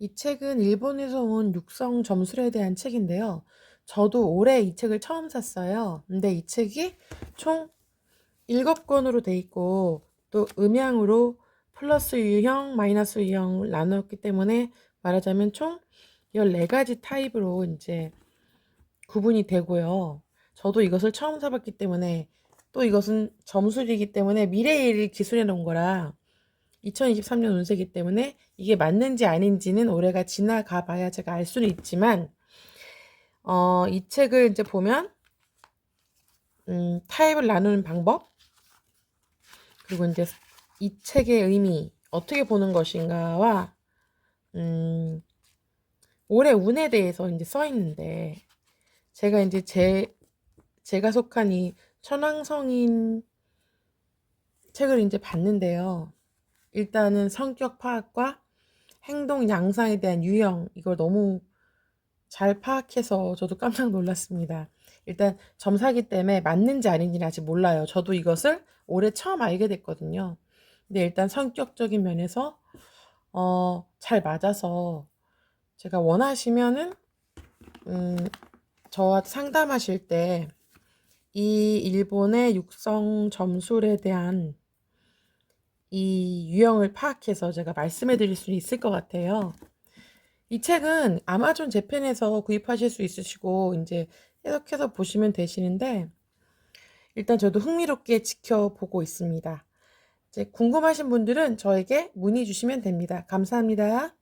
이 책은 일본에서 온 육성 점술에 대한 책인데요. 저도 올해 이 책을 처음 샀어요. 근데 이 책이 총 7권으로 돼 있고 또 음양으로 플러스 유형, 마이너스 유형 나눴기 때문에 말하자면 총 14가지 타입으로 이제 구분이 되고요. 저도 이것을 처음 사봤기 때문에 또 이것은 점술이기 때문에 미래일을 기술해 놓은 거라 2023년 운세이기 때문에 이게 맞는지 아닌지는 올해가 지나가 봐야 제가 알 수는 있지만 어, 이 책을 이제 보면 음, 타입을 나누는 방법 그리고 이제 이 책의 의미 어떻게 보는 것인가와 음, 올해 운에 대해서 이제 써 있는데 제가 이제 제 제가 속한 이 천왕성인 책을 이제 봤는데요. 일단은 성격 파악과 행동 양상에 대한 유형 이걸 너무 잘 파악해서 저도 깜짝 놀랐습니다. 일단 점사기 때문에 맞는지 아닌지는 아직 몰라요. 저도 이것을 올해 처음 알게 됐거든요. 근데 일단 성격적인 면에서 어, 잘 맞아서 제가 원하시면은 음, 저와 상담하실 때 이 일본의 육성 점술에 대한 이 유형을 파악해서 제가 말씀해 드릴 수 있을 것 같아요. 이 책은 아마존 재팬에서 구입하실 수 있으시고 이제 해석해서 보시면 되시는데 일단 저도 흥미롭게 지켜보고 있습니다. 이제 궁금하신 분들은 저에게 문의 주시면 됩니다. 감사합니다.